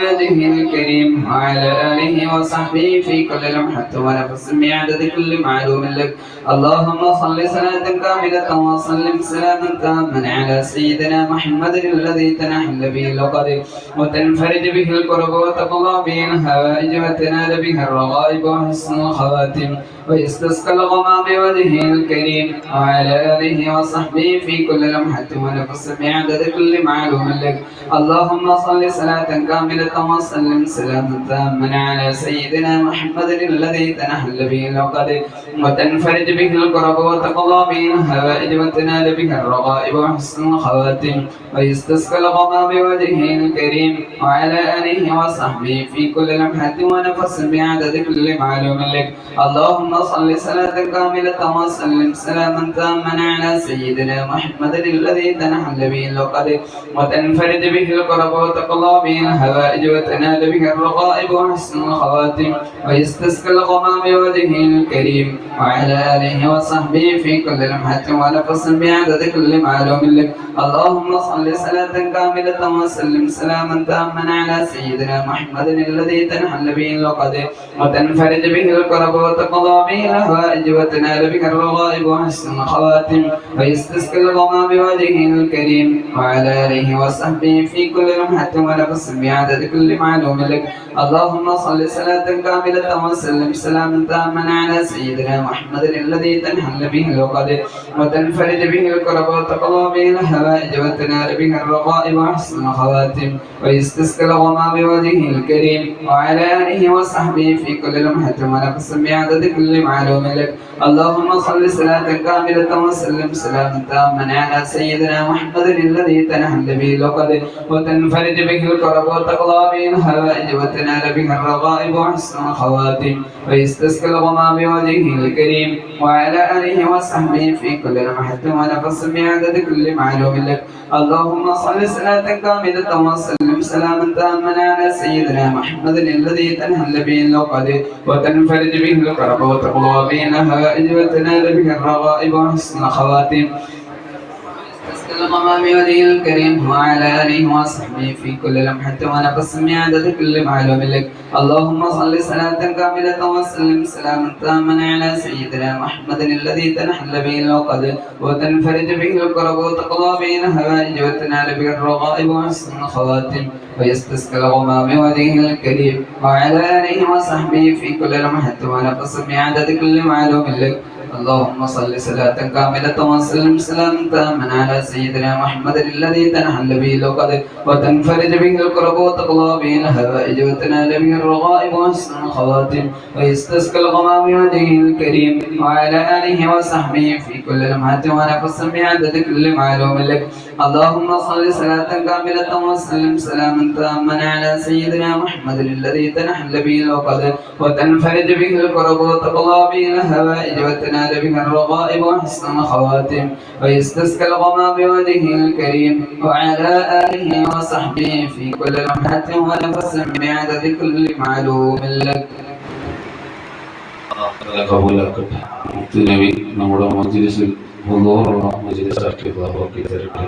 ما بوجهه الكريم وعلى آله وصحبه في كل لمحة ونفس بعدد كل معلوم لك. اللهم صل صلاة كاملة وسلم سلاما تاما على سيدنا محمد الذي تنحل به العقد. وتنفرج به الكرب وتقضى به الهوائج وتنال به الرغائب وحسن الخواتم. ويستسقى الغمام بوجهه الكريم وعلى آله وصحبه في كل لمحة ونفس بعدد كل معلوم لك. اللهم صل صلاة كاملة وسلم سلاما تاما على سيدنا محمد الذي تنحل به العقد وتنفرج به الكرب وتقضى به الهوائج وتنال به الرغائب وحسن الخواتم ويستسقى الغمام بوجهه الكريم وعلى آله وصحبه في كل لمحة ونفس بعدد كل معلوم لك. اللهم صل صلاة كاملة وسلم سلاما تاما على سيدنا محمد الذي تنحل به العقد وتنفرج به الكرب وتقضى به الهوائج وتنال به الرغائب وحسن الخواتم ويستسقى الغمام بوجهه الكريم وعلى آله وصحبه في كل لمحة ونفس بعدد كل معلوم لك. اللهم صل صلاة كاملة وسلم سلاما تاما على سيدنا محمد الذي تنحل به العقد وتنفرج به الكرب وتقضى به الهوائج وتنال به الرغائب وحسن الخواتم ويستسقى الغمام بوجهه الكريم وعلى آله وصحبه في كل لمحة ونفس بعدد كل معلوم لك. اللهم صل صلاة كاملة وسلم سلاما تاما على سيدنا محمد الذي تنحل به العقد وتنفرج به الكرب وتقضى به الهوائج وتنال به الرغائب وحسن الخواتم ويستسقى الغمام بوجهه الكريم وعلى آله وصحبه في كل لمحة ونفس بعدد كل معلوم لك. اللهم صل صلاة كاملة وسلم سلاما تاما على سيدنا محمد الذي تنحل به العقد وتنفرج به الكرب وتقضى به الهوائج وتنال به الرغائب وحسن الخواتم ويستسقى الغمام بوجهه الكريم وعلى آله وصحبه في كل لمحة ونفس بعدد كل معلوم لك. اللهم صل صلاة كاملة وسلم سلاما تاما على سيدنا محمد الذي تنهل به العقد وتنفرج به الكرب وتقضى به الهوائج وتنال به الرغائب وحسن الخواتم الغمام وجهه الكريم وعلى آله وصحبه في كل لمحة ونفس بعدد كل معلوم لك. اللهم صل صلاة كاملة وسلم سلاما تاما على سيدنا محمد الذي تنحل به العقد وتنفرج به الكرب وتقضى به الهوائج وتنال به الرغائب وحسن الخواتم ويستسقى الغمام وجهه الكريم. وعلى آله وصحبه في كل لمحة ونفس بعدد كل معلوم لك. اللهم صل صلاة كاملة وسلم سلاما تاما على سيدنا محمد الذي تنحل به العقد وتنفرج به الكرب وتقضى به الهوائج وتنال به الرغائب وحسن الخواتم ويستسقى الغمام بوجهه الكريم وعلى آله وصحبه في كل لمحة ونفس بعدد كل معلوم لك. اللهم صل صلاة كاملة وسلم سلاما تاما على سيدنا محمد الذي تنحل به العقد وتنفرج به الكرب وتقضى به الهوائج وتنال به الرغائب وحسن الخواتم ويستسقى الغمام بوجهه الكريم وعلى آله وصحبه في كل لمحة ونفس بعدد كل معلوم لك അള്ളാഹ് കബൂലാക്കട്ടെ മുത്തുനബി നമ്മുടെ മജ്ലിസിൽ ഹുദൂറുള്ള മജ്ലിസാക്കി അള്ളാഹുക്കി തരട്ടെ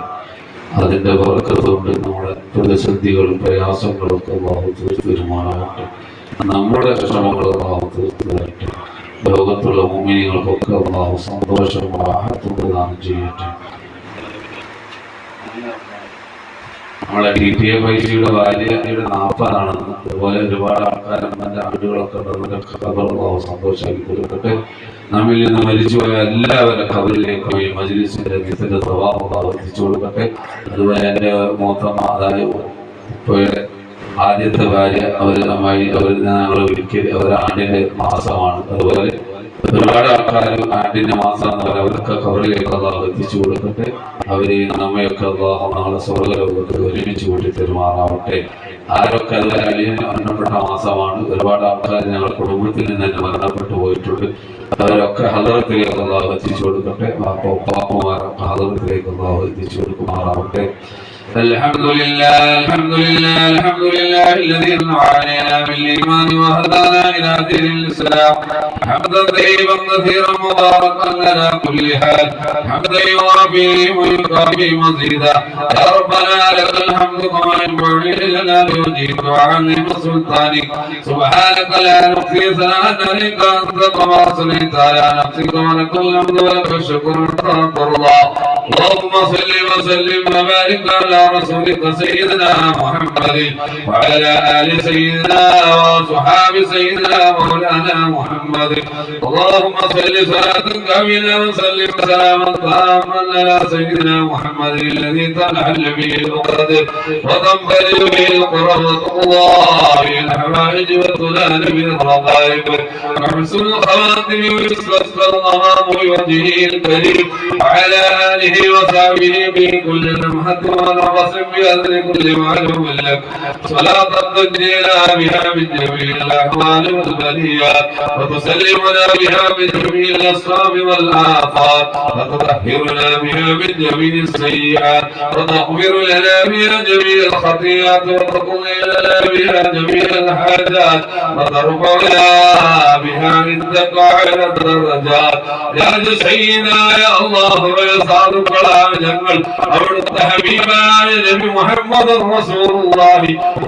അതിന്റെ വർക്കത്തുകൊണ്ട് നമ്മുടെ പ്രതിസന്ധികളും പ്രയാസങ്ങളും ഒക്കെ അള്ളാഹു തീർത്തു തീരുമാനമാകട്ടെ നമ്മുടെ ശ്രമങ്ങൾ അള്ളാഹു തീർത്തു തരട്ടെ ലോകത്തുള്ള ഭൂമിനികൾക്കൊക്കെ അള്ളാഹു സന്തോഷം റാഹത്തും പ്രദാനം ചെയ്യട്ടെ. നമ്മളെ ഡി ടി എ പൈസയുടെ ഭാര്യയുടെ നാൽപ്പതാണെന്ന് അതുപോലെ ഒരുപാട് ആൾക്കാർ നല്ല ആടുകളൊക്കെ ഉണ്ടെന്നൊക്കെ കബറുള്ളാവും സന്തോഷമാക്കി കൊടുക്കട്ടെ. നമ്മിൽ നിന്ന് മരിച്ചുപോയ എല്ലാവരുടെ കബറിലേക്കും ഈ മജ്ലിസിന്റെ വിത്തിന്റെ സ്വഭാവം എത്തിച്ചു കൊടുക്കട്ടെ. അതുപോലെ എന്റെ മൂത്ത മാതാവ് ഇപ്പോഴെ ആദ്യത്തെ ഭാര്യ അവർ അവരിൽ നിന്ന് ഞങ്ങൾ ഒരിക്കൽ അവർ ആണ്ടിന്റെ മാസമാണ്. അതുപോലെ ഒരുപാട് ആൾക്കാർ ആണ്ടിന്റെ മാസം എന്നവരെ അവരൊക്കെ കവറിലേക്ക് അള്ളാഹ് എത്തിച്ചു കൊടുക്കട്ടെ അവർ നമ്മയൊക്കെ അള്ളാഹ് നാളെ സ്വർഗലോകത്ത് ഒരുമിച്ച് കൂട്ടി പെരുമാറാവട്ടെ. ആരൊക്കെ അത് അലിയൻ മരണപ്പെട്ട മാസമാണ്. ഒരുപാട് ആൾക്കാർ ഞങ്ങളുടെ കുടുംബത്തിൽ നിന്ന് തന്നെ മരണപ്പെട്ടു പോയിട്ടുണ്ട്. അവരൊക്കെ ഹദറത്തിലേക്ക് അള്ളാഹ് എത്തിച്ചു കൊടുക്കട്ടെ. പാപ്പമാരൊക്കെ ഹദറത്തിലേക്ക് അള്ളാഹ് എത്തിച്ചു കൊടുക്കുമാറാവട്ടെ. الحمد لله الحمد لله الحمد لله الذي أنعم علينا بالإيمان وهدانا إلى دين الإسلام. حمدا طيبا كثيرا مباركا لنا كل حال. حمدا يوافي ويكافي مزيدا. يا ربنا لك الحمد كما ينبغي لنا بوجهك وعظيم سلطانك سبحانك لا نحصي ثناء عليك أنت كما صليت على نفسك ولك الحمد ولك الشكر أنت ترضى اللهم صل وسلم وبارك على رسولك سيدنا محمد وعلى آل سيدنا وصحاب سيدنا مولانا محمد. اللهم صل صلاة كاملة وسلم سلاما تاما على سيدنا محمد الذي تنحل به العقد وتنفرج به القرب به الحوائج وتنال به الرغائب وحسن الخواتم ويستسقى الغمام بوجهه الكريم. وعلى آله وصحبه به كل لمحه واعتصم بأذن كل معلوم لك صلاة تنجينا بها من جميع الأحوال والبليات وتسلمنا بها من جميع الأصحاب والآفات وتطهرنا بها من جميع السيئات وتغفر لنا بها جميع الخطيئات وتقضي لنا بها جميع الحاجات وترفعنا بها عندك على الدرجات يا سيدنا يا الله ويسعدك صادق العالم أردت حبيبا ഹബീബായ നബി മുഹമ്മദ്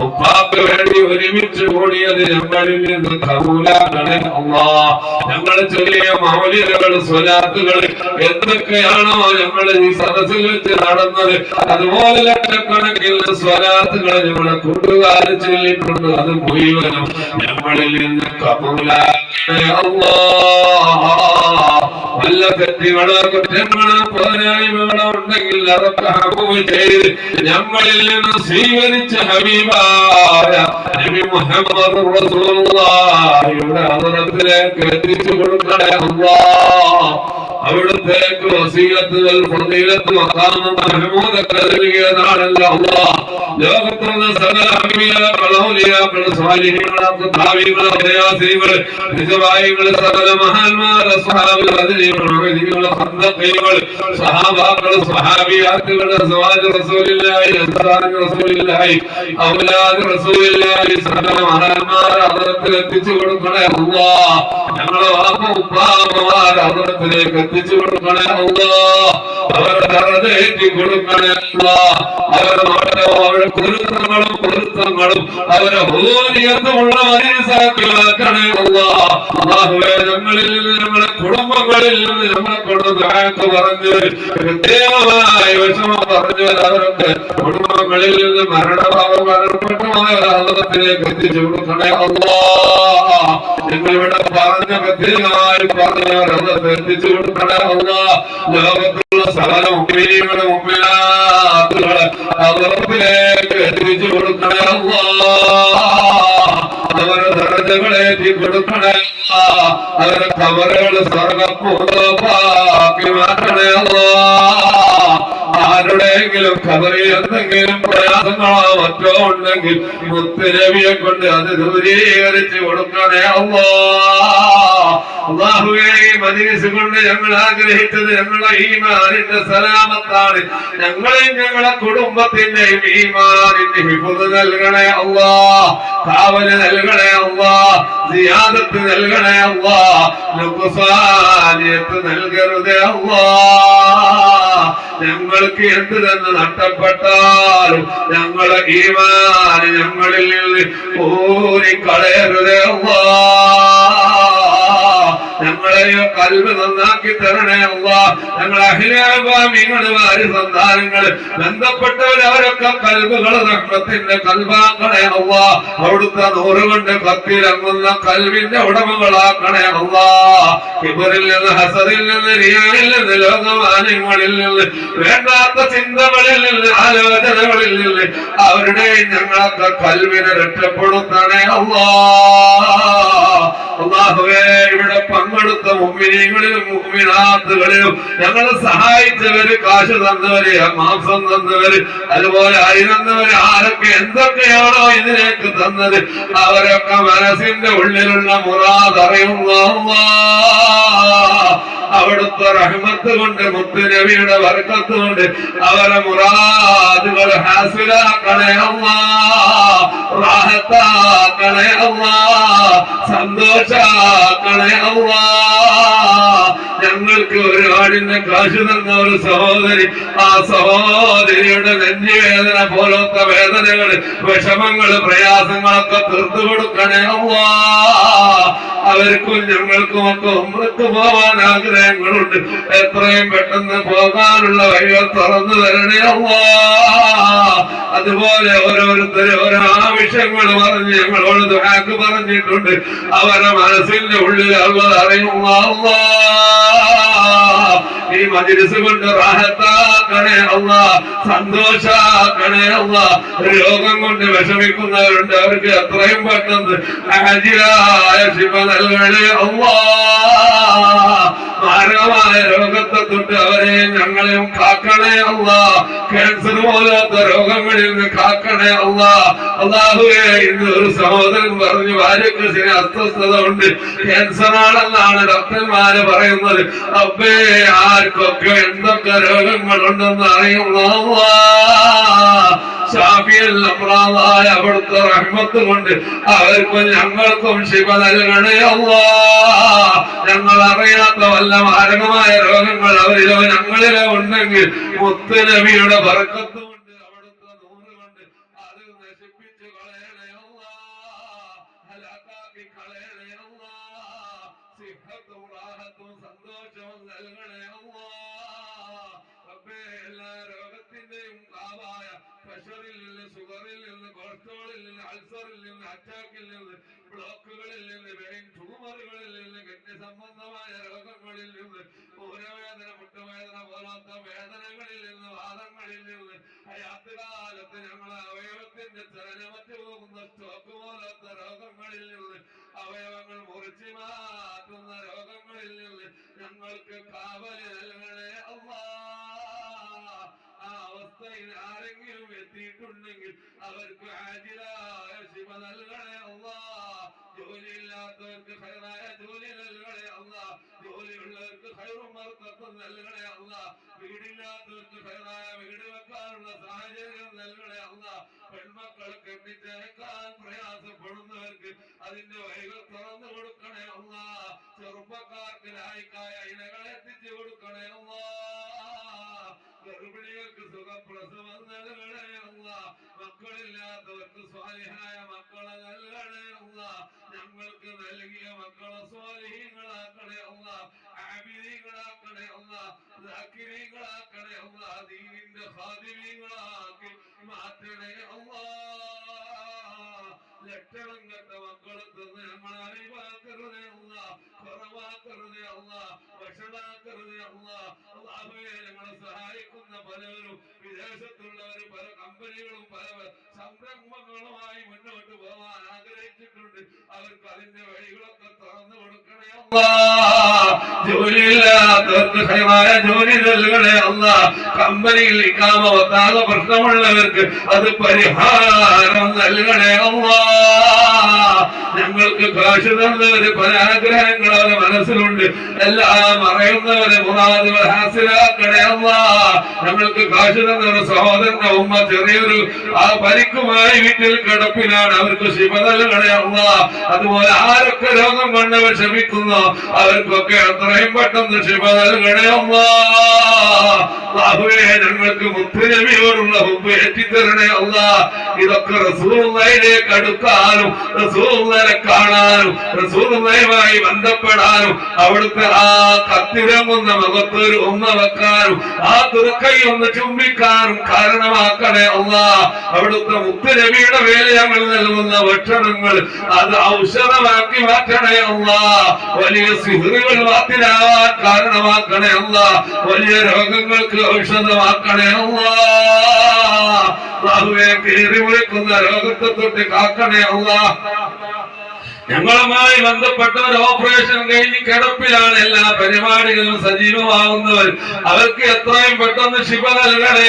ഉപ്പാക്ക് വേണ്ടി ഒരുമിച്ച് കൂടിയത് ഞങ്ങളിൽ നിന്ന് കബൂലാക്കണേ അല്ലാ ഞങ്ങൾ ചെറിയ മൗലികകൾ സ്വലാത്തുകൾ എന്തൊക്കെയാണോ ഞങ്ങൾ ഈ സദസ്സിൽ വെച്ച് നടന്നത്. അതുപോലെ ലക്ഷക്കണക്കിൽ സ്വലാത്തുകൾ ഞങ്ങളെ കൂട്ടുകാർ ചൊല്ലിയിട്ടുണ്ട് അത് മുഴുവനും ഞങ്ങളിൽ നിന്ന് കബൂലാക്കണേ അല്ലാ വല്ല തെറ്റുകളോ കുറ്റങ്ങളോ പോരായ്മകളോ ഉണ്ടെങ്കിൽ അതൊക്കെ ഹബൂബ് ചെയ്ത് ഞങ്ങളിൽ നിന്ന് സ്വീകരിച്ച ഹബീബായ നബി മുഹമ്മദ് റസൂലുള്ളാഹിയുടെ അവതരത്തിലേക്ക് എത്തിച്ചു കൊടുക്കണേ അല്ലാഹ്. അവിടുത്തേക്ക് വസീലത്തുകൾ ഫضീലത്ത് മഖാമ മഹ്മൂദൊക്കെ നൽകിയതാണല്ലോ അല്ലാഹ് ലോകത്തുള്ള സകല അമ്പിയാക്കൾ ഔലിയാക്കൾ സ്വാലിഹീങ്ങൾ താവികൾ പ്രയാസികൾ നിജവായികൾ സകല മഹാന്മാർ സ്വഹാബികൾ അതിഥികൾ ഉഹദികൾ ഖന്ദഖീകൾ സഹാബാക്കൾ സ്വഹാബിയാത്തുകൾ സവാജ് റസൂലില്ലാഹി അൻസാർ റസൂലില്ലാഹി ഔലാദ് റസൂലില്ലാഹി സകല മഹാന്മാർ അവരത്തിൽ എത്തിച്ചു കൊടുക്കണേ അല്ലാഹ് ഞങ്ങളെ വാപ്പ ഉപ്പാമ്മമാർ അവരത്തിലേക്ക് എത്തിച്ചു കൊടുക്കണേ അവരുടെ ദറജയേറ്റി കൊടുക്കണേ അവരുടെ നോട്ടവും അവരുടെ കുരുത്തങ്ങളും പൊരുത്തങ്ങളും അവരെ ഹോലിയത്തുമുള്ള മനസ്സാക്കിയാക്കണേ അല്ലാഹുവേ ഞങ്ങളിൽ ഞങ്ങളുടെ കുടുംബങ്ങളിൽ നിന്ന് നമ്മളെ കൊണ്ട് ദുആക്ക് പറഞ്ഞു കൃത്യമായ വിഷമം പറഞ്ഞവർ അവരൊക്കെ കുടുംബങ്ങളിൽ നിന്ന് മരണഭാവം മരണപ്പെട്ടുമായ ആദത്തിലേക്ക് എത്തിച്ചു അല്ലാഹ് നിങ്ങളിവിടെ പറഞ്ഞ കൃത്യമായി പറഞ്ഞവർ അത് എത്തിച്ചു കൊടുക്കണേ ലോകത്തുള്ള സകല എന്തെങ്കിലും പ്രയാസങ്ങളോ മറ്റോ ഉണ്ടെങ്കിൽ മുത്തുരവിയെ കൊണ്ട് അത് ദൂരീകരിച്ച് കൊടുക്കണേ അല്ലാ. അള്ളാഹുവേ മജിലിസ് കൊണ്ട് ഞങ്ങൾ ആഗ്രഹിച്ചത് ഞങ്ങളെ ഈമാനിന്റെ സലാമത്താണ്. ഞങ്ങളെയും ഞങ്ങളെ കുടുംബത്തിന്റെയും ഈമാനിന്റെ ഹിഫുദ് നൽകണേ അള്ളാ കാവൽ നൽകണേ അള്ളാ സിയാദത്ത് നൽകണേ അള്ളാ നുക്സാനിയത്ത് നൽകരുതേ അള്ളാ. ഞങ്ങൾക്ക് എന്ത് തന്നെ നഷ്ടപ്പെട്ടാലും ഞങ്ങളെ ഈമാന് ഞങ്ങളിൽ നിന്ന് ഊരിക്കളയരുതേ അല്ലാ ഞങ്ങളെ കൽവ് നന്നാക്കി തരണേ അല്ല ഞങ്ങളെ അഖിലാഭാമികൾ വാരി സന്താനങ്ങൾ ബന്ധപ്പെട്ടവര് അവരൊക്കെ കൽവുകൾ റഹ്മത്തിന്റെ കൽവാക്കണേ അല്ല അവിടുത്തെ നൂറുകൊണ്ട് കത്തിലങ്ങുന്ന കൽവിന്റെ ഉടമകളാക്കണേ അല്ല കിബറിൽ നിന്ന് ഹസറിൽ നിന്ന് റിയാനിൽ നിന്ന് ലോകമാനങ്ങളിൽ നിന്ന് വേണ്ടാത്ത ചിന്തകളിൽ നിന്ന് ആലോചനകളിൽ നിന്ന് അവരുടെ ഞങ്ങളൊക്കെ കൽവിനെ രക്ഷപ്പെടുത്തണേ അല്ലാ അള്ളാഹുവേ ഇവിടെ പങ്കെടുത്ത മുമ്പിനീങ്ങളിലും മുമ്മിനാത്തുകളിലും ഞങ്ങളെ സഹായിച്ചവര് കാശ് തന്നവര് മാംസം തന്നവര് അതുപോലെ അരി ആരൊക്കെ എന്തൊക്കെയാണോ ഇതിലേക്ക് തന്നത് അവരൊക്കെ മനസ്സിന്റെ ഉള്ളിലുള്ള അല്ലാഹ് അവിടുത്തെ റഹ്മത്ത് കൊണ്ട് മുത്തുനബിയുടെ വർക്കത്ത് കൊണ്ട് അവരെ മുറാദുകൾ ഹാസിലാക്കണേ റാഹത്താക്കണേ അല്ലാ. സന്തോഷാക്കണേ അമ്മ ഞങ്ങൾക്ക് ഒരു ആടിന്റെ കാശ് തന്ന ഒരു സഹോദരി ആ സഹോദരിയുടെ നെഞ്ചുവേദന പോലത്തെ വേദനകൾ വിഷമങ്ങൾ പ്രയാസങ്ങളൊക്കെ തീർത്തു കൊടുക്കണേ അല്ലാ. അവർക്കും ഞങ്ങൾക്കും ഒക്കെ ഉമ്രക്ക് പോവാൻ ആഗ്രഹങ്ങളുണ്ട്. എത്രയും പെട്ടെന്ന് പോകാനുള്ള വഴികൾ തുറന്നു തരണേ അതുപോലെ ഓരോരുത്തരും ഓരോ ആവശ്യങ്ങൾ പറഞ്ഞ് ഞങ്ങളോട് ദുആക്ക് പറഞ്ഞിട്ടുണ്ട്. അവരെ മനസ്സിന്റെ ഉള്ളിൽ ഉള്ളത് ഈ മജിലിസ് കൊണ്ട് റാഹത്താക്കണേ അല്ല സന്തോഷാക്കണേ അല്ല രോഗം കൊണ്ട് വിഷമിക്കുന്നവരുണ്ട് അവർക്ക് എത്രയും പെട്ടെന്ന് ഹാജിയായ ശിവ നൽകണേ അല്ലാ മാരകമായ രോഗത്തെ തൊട്ട് അവരെയും ഞങ്ങളെയും കാക്കണേ അല്ല ക്യാൻസർ പോലാത്ത രോഗങ്ങളിൽ നിന്ന് കാക്കണേ അല്ല അള്ളാഹുവെ ഇന്ന് ഒരു സഹോദരൻ പറഞ്ഞു ഭാര്യക്ക് ചില അസ്വസ്ഥത ഉണ്ട്. ക്യാൻസർ ആണെന്നാണ് ഡോക്ടർമാര് പറയുന്നത്. അബ്ബേ ആർക്കൊക്കെ എന്തൊക്കെ രോഗങ്ങളുണ്ടെന്ന് ഷാഫിയൽ അമ്രാദായ അവിടുത്തെ റഹ്മത്ത് കൊണ്ട് അവർക്കും ഞങ്ങൾക്കും ശിവ നൽകണേ അല്ലാ. ഞങ്ങൾ അറിയാത്ത വല്ല മാരകമായ രോഗങ്ങൾ അവരിലോ ഞങ്ങളിലോ ഉണ്ടെങ്കിൽ മുത്തുനബിയുടെ ബർക്കത്ത് കൊണ്ട് അവിടുത്തെ നൂറ് കൊണ്ട് അത് നശിപ്പിച്ച് കളയണേ അല്ലാ. ഹലാക്കാക്കി കളയണേ അല്ലാ. സിഹത്തും റാഹത്തും സന്തോഷവും നൽകണേ അല്ലാ റബ്ബേ എല്ലാ രോഗത്തിന്റെയും കാവായ പ്രഷറിൽ നിന്ന് ഷുഗറിൽ നിന്ന് കൊളസ്ട്രോളിൽ നിന്ന് അൾസറിൽ നിന്ന് അറ്റാക്കിൽ നിന്ന് ബ്ലോക്കുകളിൽ നിന്ന് വെയിൻ ട്യൂമറുകളിൽ നിന്ന് ഗണ്യ സംബന്ധമായ രോഗങ്ങളിൽ നിന്ന് ഊരവേദന മുട്ടുവേദന പോലാത്ത വേദനകളിൽ നിന്ന് വാദങ്ങളിൽ നിന്ന് ഹയാത്തുകാലത്ത് ഞങ്ങളെ അവയവത്തിന്റെ ചലനമറ്റു പോകുന്ന സ്റ്റോക്ക് പോലാത്ത രോഗങ്ങളിൽ നിന്ന് അവയവങ്ങൾ മുറിച്ചു മാറ്റുന്ന രോഗങ്ങളിൽ നിന്ന് ഞങ്ങൾക്ക് കാവൽ നൽകണേ അല്ലാ ആ അവസ്ഥയിൽ ആരെങ്കിലും എത്തിയിട്ടുണ്ടെങ്കിൽ അവർക്ക് ഹാജിരായ ശിവ നൽകണേ അല്ലാ ജോലിയില്ലാത്തവർക്ക് ഹൈറായ ജോലി നൽകണേ അല്ല ജോലിയുള്ളവർക്ക് ഹൈറും മർക്കത്തും നൽകണേ അല്ല വീടില്ലാത്തവർക്ക് ഹൈറായ വീട് വെക്കാനുള്ള സാഹചര്യം നൽകണേ അല്ല പെൺമക്കൾ കെട്ടിച്ചേക്കാൻ പ്രയാസപ്പെടുന്നവർക്ക് അതിന്റെ വഴികൾ തുറന്നു കൊടുക്കണേ അല്ല ചെറുപ്പക്കാർക്ക് ലായിക്കായ ഇണകൾ എത്തിച്ചു കൊടുക്കണേ അല്ലാ ഗർഭിണികൾക്ക് സുഖപ്രസവം നൽകണേ അല്ല മക്കളില്ലാത്തവർക്ക് സ്വാലിഹായ മക്കളെ നൽകണേ അല്ല ഞങ്ങൾക്ക് നൽകിയ മക്കളെ സ്വാലിഹീങ്ങളാക്കണേ അല്ല ആബിദീങ്ങളാക്കണേ അല്ല ദാക്കിരീങ്ങളാക്കണേ അല്ല ദീനിന്റെ സ്വാധീനങ്ങളാക്കി മാറ്റണേ അല്ലാ ലക്ഷണം കെട്ട മക്കളെ തന്ന് ഞങ്ങൾ അറിവാക്കരുതേ അല്ല കുറവാക്കരുതേ അല്ല ഞങ്ങളെ സഹായിക്കുന്ന പലരും വിദേശത്തുള്ളവർ പല കമ്പനികളും പല സംരംഭങ്ങളുമായി മുന്നോട്ട് പോകാൻ ആഗ്രഹിച്ചിട്ടുണ്ട് അവർക്ക് അതിന്റെ വഴികളൊക്കെ തുറന്നു കൊടുക്കണേ അല്ലാ. ജോലിയില്ലാത്തവർക്ക് ഹൈമായ ജോലി നൽകണേ അല്ല. കമ്പനിയിൽ ഇക്കാമ വത്താതെ പ്രശ്നമുള്ളവർക്ക് അത് പരിഹാരം നൽകണേ അല്ലാ. ഞങ്ങൾക്ക് കാശ് തന്നവര് പല ആഗ്രഹങ്ങൾ മനസ്സിലുണ്ട്. എല്ലാം അറിയുന്നവരെ മുറാദുകൾ ഹാസിലാക്കണേ അല്ലാ. ഞങ്ങൾക്ക് കാശ് തന്നവരുടെ സഹോദരന്റെ ഉമ്മ ചെറിയൊരു ആ പരിക്കുമായി വീട്ടിൽ കിടപ്പിലാണ്. അവർക്ക് ശിവ നൽകണേ അതുപോലെ ആരൊക്കെ രോഗം കണ്ടവർ ക്ഷമിക്കുന്നു. അവർക്കൊക്കെ എത്രയും പെട്ടെന്ന് ശിവ നൽകണേ അല്ലാ. അള്ളാഹുവേ ഞങ്ങൾക്ക് മുത്തുനബിയോടുള്ള ഹുബ് ഏറ്റിത്തരണേ അള്ളാ. ഇതൊക്കെ റസൂലിലേക്ക് അടുക്കാനും റസൂലിനെ കാണാനും റസൂലുമായി ബന്ധപ്പെടാനും അവിടുത്തെ ആ കത്തിരങ്ങുന്ന മുഖത്ത് ഒരു ഉമ്മ വെക്കാനും ആ തുറക്കൈ ഒന്ന് ചുംബിക്കാനും കാരണമാക്കണേ അള്ളാ. അവിടുത്തെ മുത്തുനബിയുടെ മേലെ ഞങ്ങൾ നൽകുന്ന ഭക്ഷണങ്ങൾ അത് ഔഷധമാക്കി മാറ്റണേ അള്ളാ. വലിയ സിഹറുകൾ മാറ്റിനാവാൻ കാരണമാക്കണേ അള്ളാ. വലിയ രോഗങ്ങൾക്ക് ഔഷധമാക്കണേ അല്ലാ അള്ളാഹുവെ കീറി വിളിക്കുന്ന രോഗത്തെ തൊട്ട് കാക്കണേ അല്ലാ ഞങ്ങളുമായി ബന്ധപ്പെട്ട ഒരു ഓപ്പറേഷൻ കഴിഞ്ഞ് കിടപ്പിലാണ്. എല്ലാ പരിപാടികളും സജീവമാകുന്നവർ അവർക്ക് എത്രയും പെട്ടെന്ന് ശിവ നൽകണേ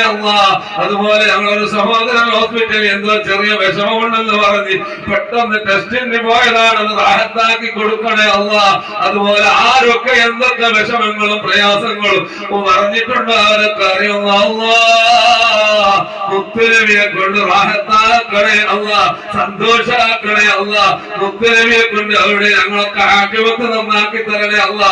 അതുപോലെ ഞങ്ങളൊരു സഹോദരൻ ഹോസ്പിറ്റലിൽ എന്തോ ചെറിയ വിഷമമുണ്ടെന്ന് പറഞ്ഞ് പെട്ടെന്ന് ടെസ്റ്റിന് പോയതാണെന്ന് റാഹത്താക്കി കൊടുക്കണേ അല്ല അതുപോലെ ആരൊക്കെ എന്തൊക്കെ വിഷമങ്ങളും പ്രയാസങ്ങളും പറഞ്ഞിട്ടുണ്ടോ അവരൊക്കെ അറിയുന്ന മുത്തുനബിയെ കൊണ്ട് റാഹത്താക്കണേ അല്ല സന്തോഷാക്കണേ അല്ല മുത്തുനബിയെ കൊണ്ട് അവിടെ ഞങ്ങളൊക്കെ ആക്കിവത്ത് നന്നാക്കി തരണേ അല്ല.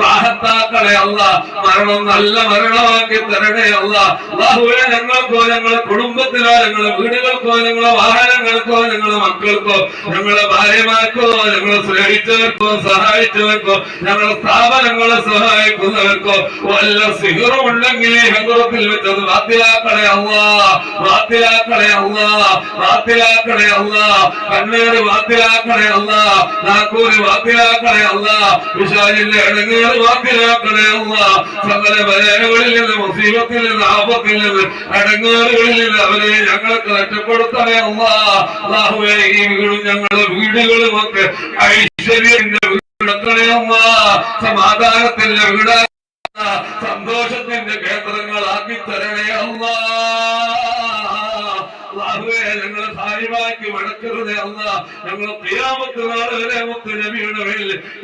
റാഹത്താക്കളെ അല്ല. മരണം നല്ല മരണമാക്കി തരണേ അല്ല. അല്ലാഹുവേ ഞങ്ങൾക്കോ ഞങ്ങളെ കുടുംബത്തിനോ ഞങ്ങളെ വീടുകൾക്കോ ഞങ്ങളെ വാഹനങ്ങൾക്കോ ഞങ്ങളെ മക്കൾക്കോ ഞങ്ങളെ ഭാര്യമാർക്കോ ഞങ്ങളെ സ്നേഹിച്ചവർക്കോ സഹായിച്ചവർക്കോ ഞങ്ങളെ സ്ഥാപനങ്ങളെ സഹായിക്കുന്നവർക്കോ വല്ല സിഹറും ഉണ്ടെങ്കിൽ ഹെങ്കുറത്തിൽ വെച്ചത് ബാത്തിലാക്കണേ അല്ല. ബാത്തിലാക്കണേ അല്ല. ബാത്തിലാക്കണേ അല്ല. കണ്ണേറ് ബാത്തിലാക്കണേ അല്ലാ. നാക്കൂര് ബാത്തിലാക്കണേ അല്ലാ വിശാലിന്റെ ഇടങ്ങേറ് ബാത്തിലാക്കണേ അല്ലാ സകല വലയകളിൽ മുസീബത്തിൽ നിന്ന് ആപത്തിൽ നിന്ന് ഇടങ്ങേറുകളിൽ നിന്ന് അവരെ ഞങ്ങൾക്ക് ഈ വീടും ഞങ്ങളുടെ വീടുകളും ഒക്കെ ഐശ്വര്യന്റെ വീടക്കണേ അല്ലാ സമാധാനത്തിന്റെ വീടാ സന്തോഷത്തിന്റെ കേന്ദ്രങ്ങളാക്കി തരണേ അല്ലാ ഞങ്ങളെ സാരിമാക്കി മടക്കരുതേ അല്ല ഞങ്ങൾ പ്രിയാമത്ത് നാളെ വരെ മുത്ത് നബിയുടെ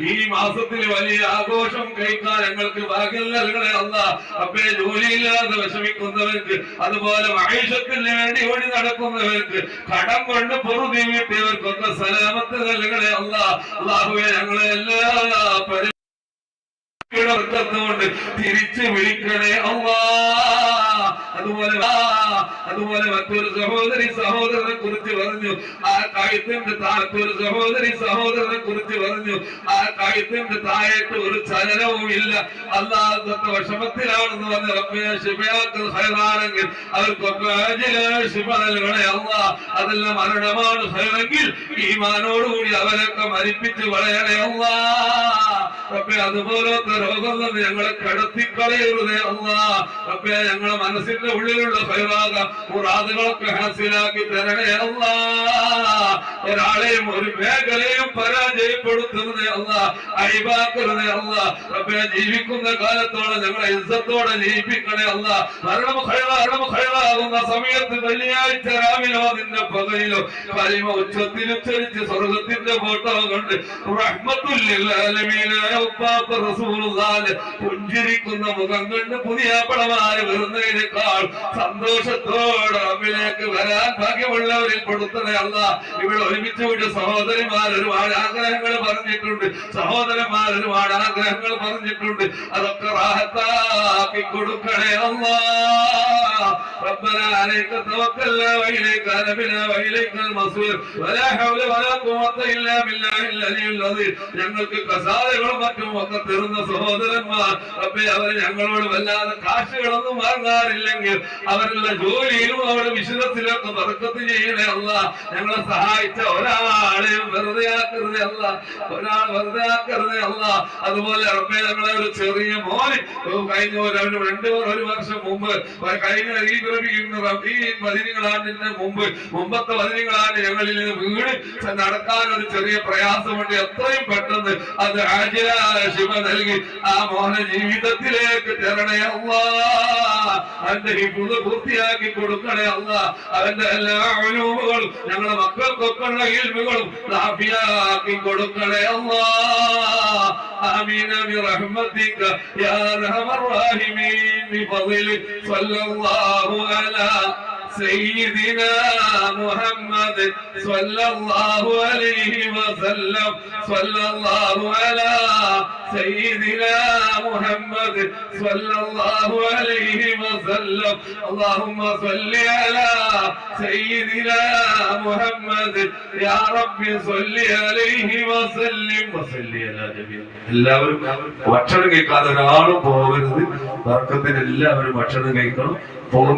ഈ മാസത്തിൽ വലിയ ആഘോഷം കഴിക്കാൻ ഞങ്ങൾക്ക് ഭാഗ്യം നൽകണേ അല്ല അപ്പേ ജോലിയില്ലാതെ വിഷമിക്കുന്നവർക്ക് അതുപോലെ മഹേഷത്തിന് വേണ്ടി ഓടി നടക്കുന്നവർക്ക് കടം കൊണ്ട് പൊറുതി വീട്ടിയവർക്കൊക്കെ സലാമത്ത് നൽകണേ അല്ല അള്ളാഹുവെ ഞങ്ങളെ എല്ലാ കൊണ്ട് തിരിച്ചു വിളിക്കണേ അള്ളാ. അതുപോലെ അതുപോലെ മറ്റൊരു സഹോദരി സഹോദരനെ കുറിച്ച് പറഞ്ഞു. ആ കഴുത്തിന്റെ താഴത്തൊരു സഹോദരി സഹോദരനെ കുറിച്ച് പറഞ്ഞു. ആ കഴുത്തിന്റെ താഴത്ത് ഒരു ചലനവും ഇല്ല. അല്ലാത്ത വിഷമത്തിലാണെന്ന് പറഞ്ഞ റബ്ബിനെ ഹൈറാണെങ്കിൽ അവർക്കൊക്കെ നൽകണേ അല്ല അതെല്ലാം മരണമാണ് ഹൈറെങ്കിൽ ഈമാനോടുകൂടി അവരൊക്കെ മരിപ്പിച്ച് വളയണേ അല്ലാ റബ്ബേ അതുപോലത്തെ രോഗം ഞങ്ങളെ ഞങ്ങളെ കടത്തിക്കളയരുതേ അല്ല. റബ്ബേ ഞങ്ങളെ മനസ്സിന്റെ ഉള്ളിലുള്ള ഫൈറാക മുറാദുകളൊക്കെ ഹാസിലാക്കി തരണേ അല്ല. ഒരാളെയും ഒരു മേഖലയും പരാജയപ്പെടുത്തുന്നതേ അല്ല. അഴിവാക്കരുതേ അല്ല. റബ്ബേ ജീവിക്കുന്ന കാലത്തോടെ ഞങ്ങളെ ഇസ്സത്തോടെ ജീവിപ്പിക്കണേ അല്ല. മരണം സമയത്ത് വെള്ളിയാഴ്ച രാവിലോ നിന്റെ പകയിലോ പരിമ ഉച്ചത്തിൽ ഉച്ചരിച്ച് സ്വർഗത്തിന്റെ ഫോട്ടോ കണ്ട് റഹ്മത്തുല്ലില്ല പുഞ്ചിരിക്കുന്ന മുഖം കണ്ട് പുതിയ പടമാര് വരുന്നതിനേക്കാൾ സന്തോഷത്തോടെ റബ്ബിലേക്ക് വരാൻ ഭാഗ്യമുള്ളവരിൽ പെടുത്തണേ അല്ല ഇവിടെ ഒരുമിച്ച് കൂടിയ സഹോദരിമാർ ഒരുപാട് ആഗ്രഹങ്ങൾ പറഞ്ഞിട്ടുണ്ട് സഹോദരന്മാർ ഒരുപാട് ആഗ്രഹങ്ങൾ പറഞ്ഞിട്ടുണ്ട് അതൊക്കെ റാഹത്താക്കി കൊടുക്കണേ അല്ലാ ربنا عليك توكلنا واليك انبنا واليك المصير ولا حول ولا قوه الا بالله العلي العظيم ഞങ്ങൾക്ക് കസാലകളും മറ്റും ഒക്കെ തരുന്ന സഹോദരന്മാർ അപ്പൊ അവർ ഞങ്ങളോട് വല്ലാതെ കാശുകളൊന്നും വാങ്ങാറില്ലെങ്കിൽ അവരുടെ ജോലിയിലും അവരുടെ വിശുദ്ധത്തിലൊക്കെ വർക്കത്ത് ചെയ്യണേ അല്ല. ഞങ്ങളെ സഹായിച്ച ഒരാളെയും വെറുതെ ആക്കരുതേ അല്ല. ഒരാൾ വെറുതെ ആക്കരുതേ അല്ല. അതുപോലെ അപ്പൊ ഞങ്ങളെ ഒരു ചെറിയ മോന് കഴിഞ്ഞ ഒരു രണ്ട് ഒരു വർഷം മുമ്പ് കഴിഞ്ഞ ഈ മുമ്പ്. മുമ്പത്തെ പതിനങ്ങളാണ്ട് ഞങ്ങളിൽ നിന്ന് വീട് നടക്കാൻ ഒരു ചെറിയ പ്രയാസമുണ്ട്. എത്രയും പെട്ടെന്ന് അത് ആജിലായ ശിവ നൽകി ആ മോഹന ജീവിതത്തിലേക്ക് തരണേ അല്ലാ അവന്റെ ഹിഫുദ് പൂർത്തിയാക്കി കൊടുക്കണേ അല്ല അവന്റെ എല്ലാ അനൂപുകളും ഞങ്ങളുടെ മക്കൾക്കൊക്കെ ഉള്ള ഇൽമുകളും നാഫിയാക്കി കൊടുക്കണേ അല്ലാ آمين برحمتك يا أرحم الراحمين بفضلك صلى الله على سيدنا محمد صلى الله عليه وسلم صلى الله على سيدنا محمد صلى الله عليه وسلم اللهم صل على سيدنا محمد يا رب صل عليه وسلم وصل على جميع എല്ലാവരും ഭക്ഷണം കഴിക്കാതെ ഒരാളും പോകരുത് വർക്കത്തിന് എല്ലാവരും ഭക്ഷണം കഴിക്കണം പോകുന്ന